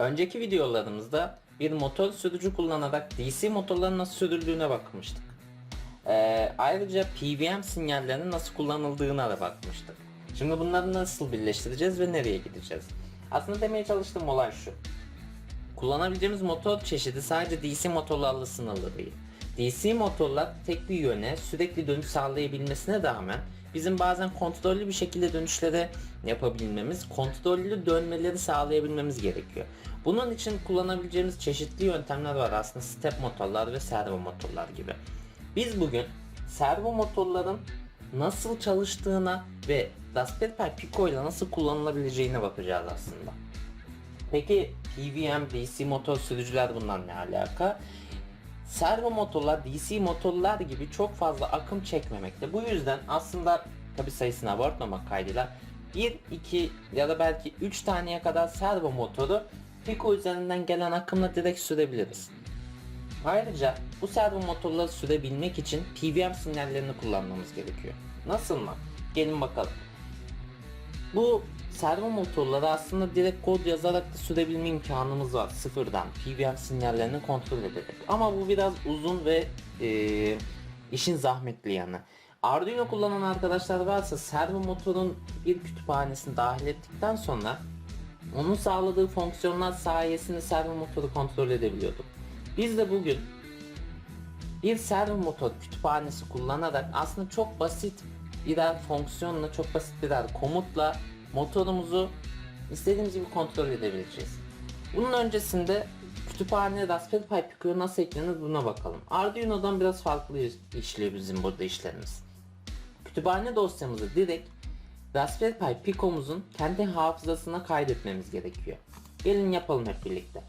Önceki videolarımızda bir motor sürücü kullanarak DC motorların nasıl sürüldüğüne bakmıştık. Ee, ayrıca PWM sinyallerinin nasıl kullanıldığına da bakmıştık. Şimdi bunları nasıl birleştireceğiz ve nereye gideceğiz? Aslında demeye çalıştığım olay şu. Kullanabileceğimiz motor çeşidi sadece DC motorlarla sınırlı değil. DC motorlar tek bir yöne sürekli dönüş sağlayabilmesine rağmen bizim bazen kontrollü bir şekilde dönüşleri yapabilmemiz, kontrollü dönmeleri sağlayabilmemiz gerekiyor. Bunun için kullanabileceğimiz çeşitli yöntemler var aslında step motorlar ve servo motorlar gibi. Biz bugün servo motorların nasıl çalıştığına ve Raspberry Pi Pico ile nasıl kullanılabileceğine bakacağız aslında. Peki PWM, DC motor sürücüler bundan ne alaka? Servo motorlar DC motorlar gibi çok fazla akım çekmemekte. Bu yüzden aslında tabi sayısını abartmamak kaydıyla 1, 2 ya da belki 3 taneye kadar servo motoru Pico üzerinden gelen akımla direkt sürebiliriz. Ayrıca bu servo motorları sürebilmek için PWM sinyallerini kullanmamız gerekiyor. Nasıl mı? Gelin bakalım. Bu servo motorları aslında direkt kod yazarak da sürebilme imkanımız var sıfırdan PWM sinyallerini kontrol ederek. Ama bu biraz uzun ve e, işin zahmetli yanı. Arduino kullanan arkadaşlar varsa servo motorun bir kütüphanesini dahil ettikten sonra onun sağladığı fonksiyonlar sayesinde servo motoru kontrol edebiliyorduk. Biz de bugün bir servo motor kütüphanesi kullanarak aslında çok basit birer fonksiyonla çok basit birer komutla motorumuzu istediğimiz gibi kontrol edebileceğiz. Bunun öncesinde kütüphaneye Raspberry Pi Pico'ya nasıl eklenir buna bakalım. Arduino'dan biraz farklı işliyor bizim burada işlerimiz. Kütüphane dosyamızı direkt Raspberry Pi Pico'muzun kendi hafızasına kaydetmemiz gerekiyor. Gelin yapalım hep birlikte.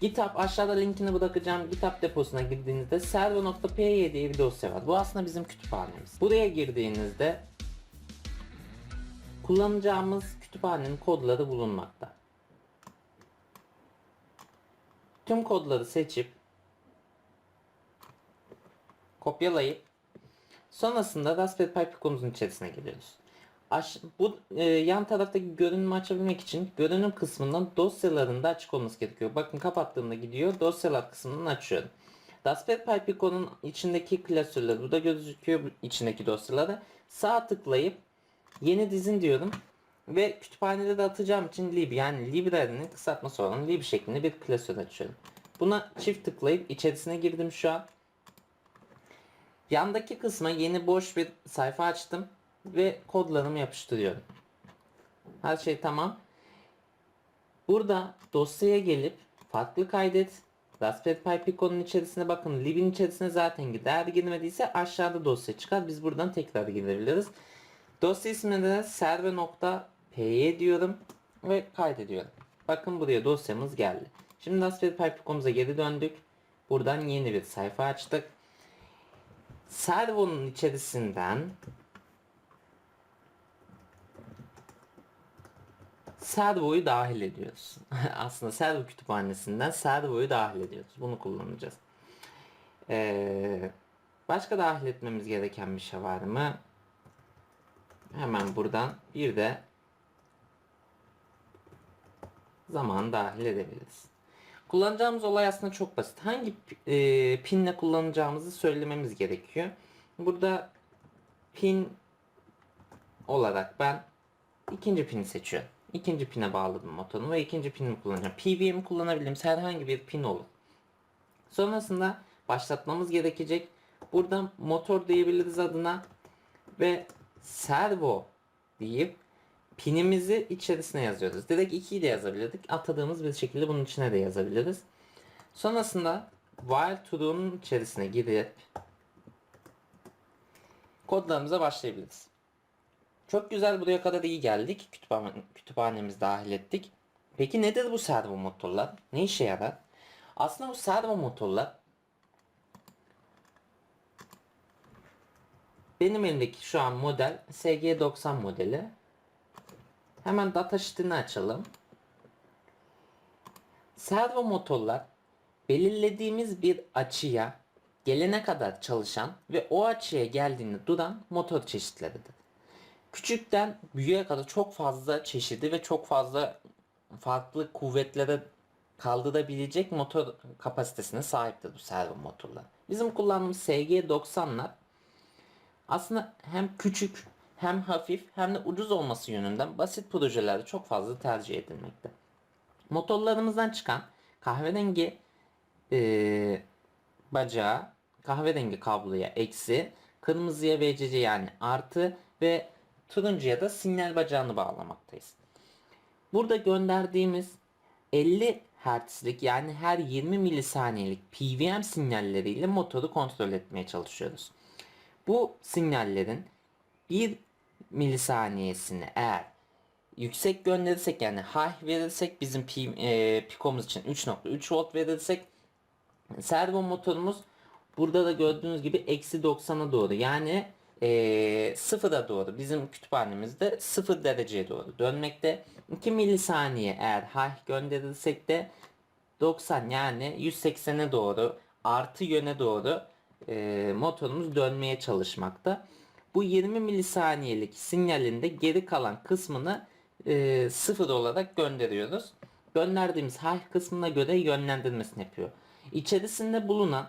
GitHub aşağıda linkini bırakacağım. GitHub deposuna girdiğinizde servo.py diye bir dosya var. Bu aslında bizim kütüphanemiz. Buraya girdiğinizde kullanacağımız kütüphanenin kodları bulunmakta. Tüm kodları seçip kopyalayıp sonrasında Raspberry Pi Pico'muzun içerisine giriyoruz. Aş bu e, yan taraftaki görünümü açabilmek için görünüm kısmından dosyalarında açık olması gerekiyor. Bakın kapattığımda gidiyor dosyalar kısmından açıyorum. Raspberry Pi Pico'nun içindeki klasörler burada gözüküyor içindeki dosyaları. Sağ tıklayıp yeni dizin diyorum ve kütüphanede de atacağım için lib yani library'nin kısaltması olan lib şeklinde bir klasör açıyorum. Buna çift tıklayıp içerisine girdim şu an. Yandaki kısma yeni boş bir sayfa açtım ve kodlarımı yapıştırıyorum. Her şey tamam. Burada dosyaya gelip farklı kaydet. Raspberry Pi Pico'nun içerisine bakın. Lib'in içerisine zaten gider. Girmediyse aşağıda dosya çıkar. Biz buradan tekrar girebiliriz. Dosya ismine de server.py diyorum ve kaydediyorum. Bakın buraya dosyamız geldi. Şimdi Raspberry Pi Pico'muza geri döndük. Buradan yeni bir sayfa açtık. Servo'nun içerisinden Servo'yu dahil ediyoruz. Aslında Servo kütüphanesinden Servo'yu dahil ediyoruz. Bunu kullanacağız. Ee, başka dahil etmemiz gereken bir şey var mı? Hemen buradan bir de zaman dahil edebiliriz. Kullanacağımız olay aslında çok basit. Hangi e, pinle kullanacağımızı söylememiz gerekiyor. Burada pin olarak ben ikinci pini seçiyorum. İkinci pine bağladım motorumu ve ikinci pinimi kullanacağım. PWM'i kullanabildiğimiz herhangi bir pin olur. Sonrasında başlatmamız gerekecek. Buradan motor diyebiliriz adına ve servo deyip pinimizi içerisine yazıyoruz. Direkt 2'yi de yazabilirdik. Atadığımız bir şekilde bunun içine de yazabiliriz. Sonrasında while true'nun içerisine girip kodlarımıza başlayabiliriz. Çok güzel buraya kadar iyi geldik. Kütüphane, kütüphanemizi dahil ettik. Peki nedir bu servo motorlar? Ne işe yarar? Aslında bu servo motorlar benim elimdeki şu an model SG90 modeli. Hemen datasheet'ini açalım. Servo motorlar belirlediğimiz bir açıya gelene kadar çalışan ve o açıya geldiğinde duran motor çeşitleridir. Küçükten büyüğe kadar çok fazla çeşidi ve çok fazla farklı kuvvetlere kaldırabilecek motor kapasitesine sahiptir bu servo motorlar. Bizim kullandığımız SG90'lar aslında hem küçük hem hafif hem de ucuz olması yönünden basit projelerde çok fazla tercih edilmekte. Motorlarımızdan çıkan kahverengi eee bacağı kahverengi kabloya eksi, kırmızıya VCC yani artı ve turuncuya da sinyal bacağını bağlamaktayız. Burada gönderdiğimiz 50 Hz'lik yani her 20 milisaniyelik PWM sinyalleriyle motoru kontrol etmeye çalışıyoruz. Bu sinyallerin 1 milisaniyesini eğer yüksek gönderirsek yani high verirsek bizim pi, e, pikomuz için 3.3 volt verirsek servo motorumuz burada da gördüğünüz gibi eksi 90'a doğru yani e, sıfıra doğru bizim kütüphanemizde 0 dereceye doğru dönmekte 2 milisaniye eğer high gönderirsek de 90 yani 180'e doğru artı yöne doğru e, motorumuz dönmeye çalışmakta. Bu 20 milisaniyelik sinyalinde geri kalan kısmını e, sıfır olarak gönderiyoruz. Gönderdiğimiz high kısmına göre yönlendirmesini yapıyor. İçerisinde bulunan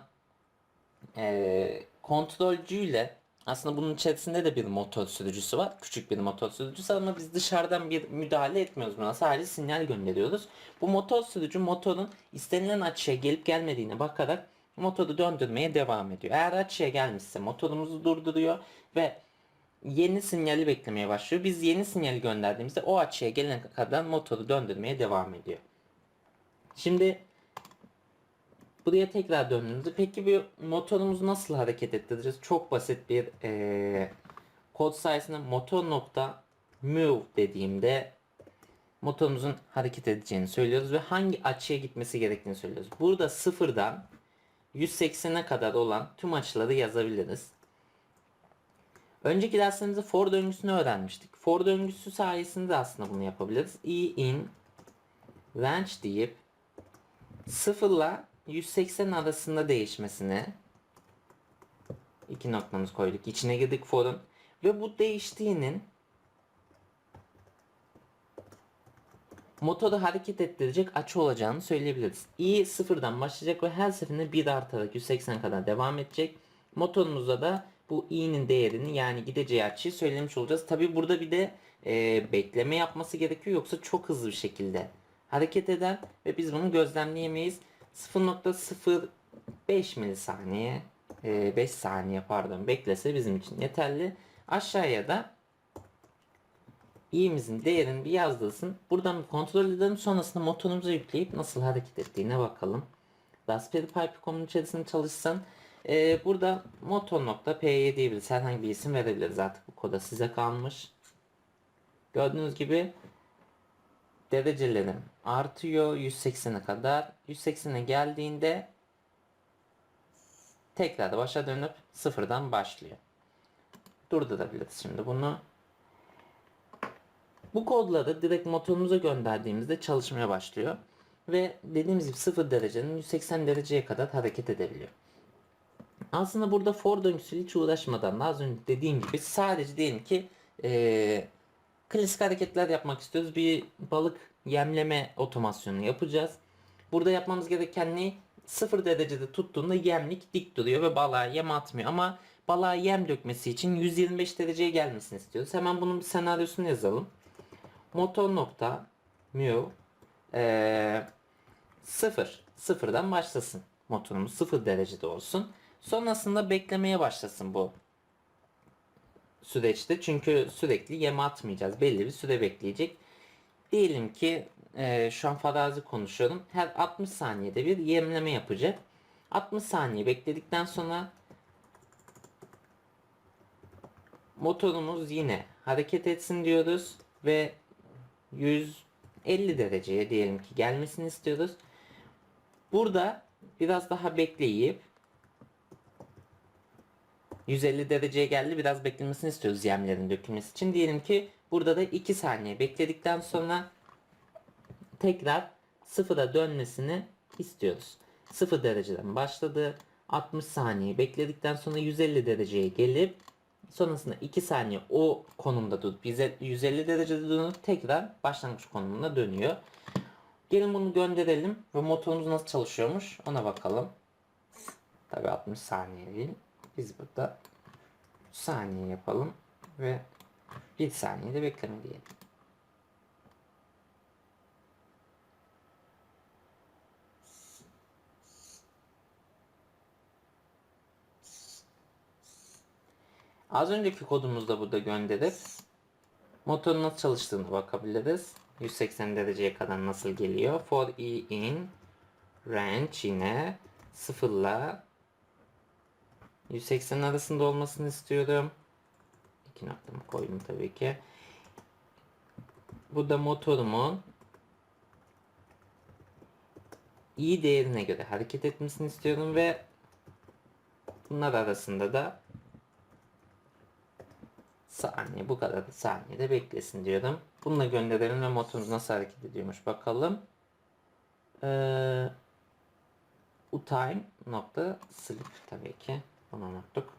e, kontrolcüyle aslında bunun içerisinde de bir motor sürücüsü var. Küçük bir motor sürücüsü ama biz dışarıdan bir müdahale etmiyoruz buna. Sadece sinyal gönderiyoruz. Bu motor sürücü motorun istenilen açıya gelip gelmediğine bakarak motoru döndürmeye devam ediyor. Eğer açıya gelmişse motorumuzu durduruyor ve yeni sinyali beklemeye başlıyor. Biz yeni sinyali gönderdiğimizde o açıya gelene kadar motoru döndürmeye devam ediyor. Şimdi buraya tekrar döndüğümüzde peki bir motorumuzu nasıl hareket ettireceğiz? Çok basit bir eee, kod sayesinde motor nokta move dediğimde motorumuzun hareket edeceğini söylüyoruz ve hangi açıya gitmesi gerektiğini söylüyoruz. Burada sıfırdan 180'e kadar olan tüm açıları yazabiliriz. Önceki dersimizde for döngüsünü öğrenmiştik. For döngüsü sayesinde aslında bunu yapabiliriz. E in range deyip 0 ile 180 arasında değişmesini iki noktamız koyduk. İçine girdik for'un ve bu değiştiğinin motoru hareket ettirecek açı olacağını söyleyebiliriz. i sıfırdan başlayacak ve her seferinde 1 artarak 180 kadar devam edecek. Motorumuzda da bu i'nin değerini yani gideceği açıyı söylemiş olacağız. Tabi burada bir de e, bekleme yapması gerekiyor yoksa çok hızlı bir şekilde hareket eder ve biz bunu gözlemleyemeyiz. 0.05 milisaniye e, 5 saniye pardon beklese bizim için yeterli. Aşağıya da i'mizin değerini bir yazdırsın. Buradan kontrol edelim. Sonrasında motorumuza yükleyip nasıl hareket ettiğine bakalım. Raspberry Pi Pico'nun içerisinde çalışsın. Ee, burada motor.py diyebiliriz. Herhangi bir isim verebiliriz artık bu koda size kalmış. Gördüğünüz gibi derecelerim artıyor 180'e kadar. 180'e geldiğinde tekrar başa dönüp sıfırdan başlıyor. Durdurabiliriz şimdi bunu. Bu kodları direkt motorumuza gönderdiğimizde çalışmaya başlıyor. Ve dediğimiz gibi 0 derecenin 180 dereceye kadar hareket edebiliyor. Aslında burada for döngüsüyle hiç uğraşmadan da az önce dediğim gibi sadece diyelim ki ee, klasik hareketler yapmak istiyoruz. Bir balık yemleme otomasyonu yapacağız. Burada yapmamız gereken ne? 0 derecede tuttuğunda yemlik dik duruyor ve balığa yem atmıyor. Ama balığa yem dökmesi için 125 dereceye gelmesini istiyoruz. Hemen bunun bir senaryosunu yazalım. Motor nokta mu ee, 0 sıfırdan başlasın. Motorumuz 0 derecede olsun. Sonrasında beklemeye başlasın bu süreçte. Çünkü sürekli yem atmayacağız. Belli bir süre bekleyecek. Diyelim ki e, şu an farazi konuşuyorum. Her 60 saniyede bir yemleme yapacak. 60 saniye bekledikten sonra motorumuz yine hareket etsin diyoruz ve 150 dereceye diyelim ki gelmesini istiyoruz. Burada biraz daha bekleyip 150 dereceye geldi. Biraz beklemesini istiyoruz yemlerin dökülmesi için. Diyelim ki burada da 2 saniye bekledikten sonra tekrar sıfıra dönmesini istiyoruz. 0 dereceden başladı. 60 saniye bekledikten sonra 150 dereceye gelip sonrasında 2 saniye o konumda durup 150 derecede dönüp tekrar başlangıç konumuna dönüyor. Gelin bunu gönderelim ve motorumuz nasıl çalışıyormuş ona bakalım. Tabi 60 saniye değil. Biz burada saniye yapalım ve bir saniye de bekleme diyelim. Az önceki kodumuzda burada gönderip motorun nasıl çalıştığını bakabiliriz. 180 dereceye kadar nasıl geliyor. For e in range yine sıfırla 180 arasında olmasını istiyorum. İki noktamı koydum tabii ki. Bu da motorumun iyi değerine göre hareket etmesini istiyorum ve bunlar arasında da saniye bu kadar da saniyede beklesin diyorum. Bununla gönderelim ve motorumuz nasıl hareket ediyormuş bakalım. Ee, utime nokta sleep tabii ki. Bunu unuttuk.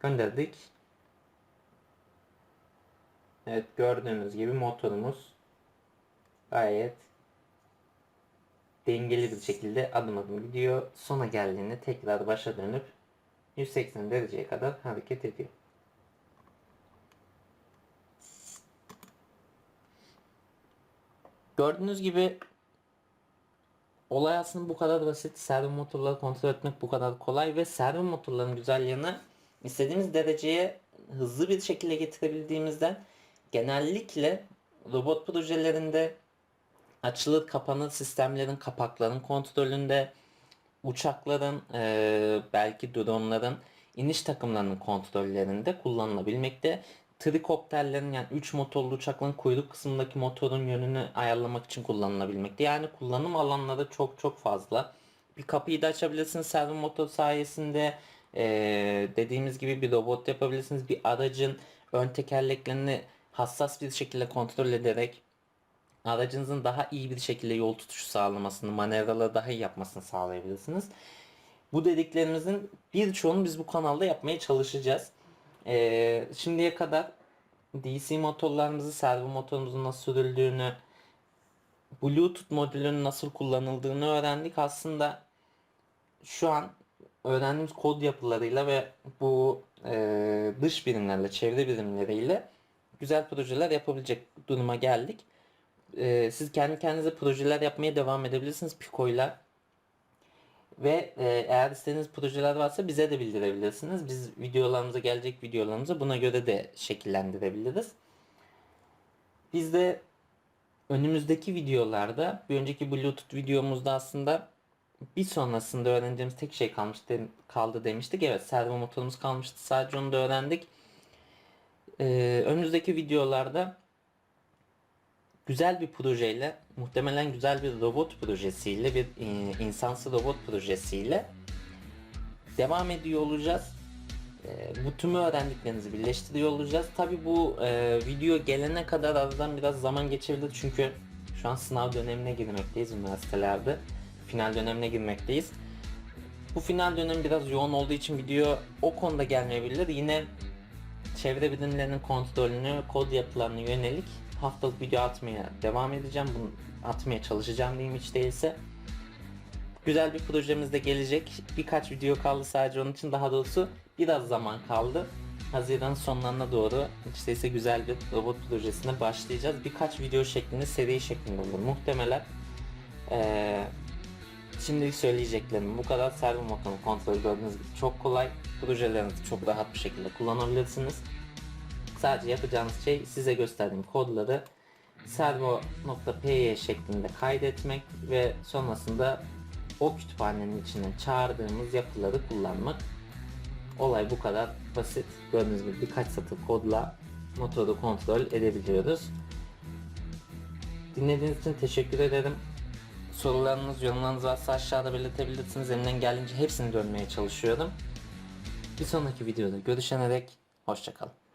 Gönderdik. Evet gördüğünüz gibi motorumuz gayet dengeli bir şekilde adım adım gidiyor. Sona geldiğinde tekrar başa dönüp 180 dereceye kadar hareket ediyor. Gördüğünüz gibi olay aslında bu kadar basit. Servo motorları kontrol etmek bu kadar kolay ve servo motorların güzel yanı istediğimiz dereceye hızlı bir şekilde getirebildiğimizden genellikle robot projelerinde açılır kapanır sistemlerin kapakların kontrolünde uçakların e, belki dronların iniş takımlarının kontrollerinde kullanılabilmekte. Trikopterlerin yani 3 motorlu uçakların kuyruk kısmındaki motorun yönünü ayarlamak için kullanılabilmekte. Yani kullanım alanları çok çok fazla. Bir kapıyı da açabilirsiniz servo motor sayesinde. E, dediğimiz gibi bir robot yapabilirsiniz. Bir aracın ön tekerleklerini hassas bir şekilde kontrol ederek aracınızın daha iyi bir şekilde yol tutuşu sağlamasını, manevraları daha iyi yapmasını sağlayabilirsiniz. Bu dediklerimizin birçoğunu biz bu kanalda yapmaya çalışacağız. Ee, şimdiye kadar DC motorlarımızı, servo motorumuzun nasıl sürüldüğünü, Bluetooth modülünün nasıl kullanıldığını öğrendik. Aslında şu an öğrendiğimiz kod yapılarıyla ve bu e, dış birimlerle, çevre birimleriyle güzel projeler yapabilecek duruma geldik. E, siz kendi kendinize projeler yapmaya devam edebilirsiniz Pico'yla. Ve e, eğer istediğiniz projeler varsa bize de bildirebilirsiniz. Biz videolarımıza gelecek videolarımızı buna göre de şekillendirebiliriz. Biz de önümüzdeki videolarda bir önceki Bluetooth videomuzda aslında bir sonrasında öğreneceğimiz tek şey kalmıştı, kaldı demiştik. Evet servo motorumuz kalmıştı. Sadece onu da öğrendik. Ee, önümüzdeki videolarda güzel bir projeyle, muhtemelen güzel bir robot projesiyle, bir e, insansı robot projesiyle devam ediyor olacağız. E, bu tümü öğrendiklerinizi birleştiriyor olacağız. Tabi bu e, video gelene kadar aradan biraz zaman geçebilir çünkü şu an sınav dönemine girmekteyiz üniversitelerde. Final dönemine girmekteyiz. Bu final dönemi biraz yoğun olduğu için video o konuda gelmeyebilir. Yine çevre bilimlerinin kontrolünü, kod yapılarına yönelik haftalık video atmaya devam edeceğim. Bunu atmaya çalışacağım diyeyim hiç değilse. Güzel bir projemiz de gelecek. Birkaç video kaldı sadece onun için. Daha doğrusu biraz zaman kaldı. Haziran sonlarına doğru hiç değilse güzel bir robot projesine başlayacağız. Birkaç video şeklinde, seri şeklinde olur muhtemelen. Ee, şimdilik söyleyeceklerim bu kadar. Servo motorun kontrolü gördüğünüz gibi çok kolay. Projelerinizi çok rahat bir şekilde kullanabilirsiniz. Sadece yapacağınız şey size gösterdiğim kodları servo.py şeklinde kaydetmek ve sonrasında o kütüphanenin içine çağırdığımız yapıları kullanmak. Olay bu kadar basit. Gördüğünüz gibi birkaç satır kodla motoru kontrol edebiliyoruz. Dinlediğiniz için teşekkür ederim. Sorularınız, yorumlarınız varsa aşağıda belirtebilirsiniz. Elimden geldiğince hepsini dönmeye çalışıyorum. Bir sonraki videoda görüşene dek hoşçakalın.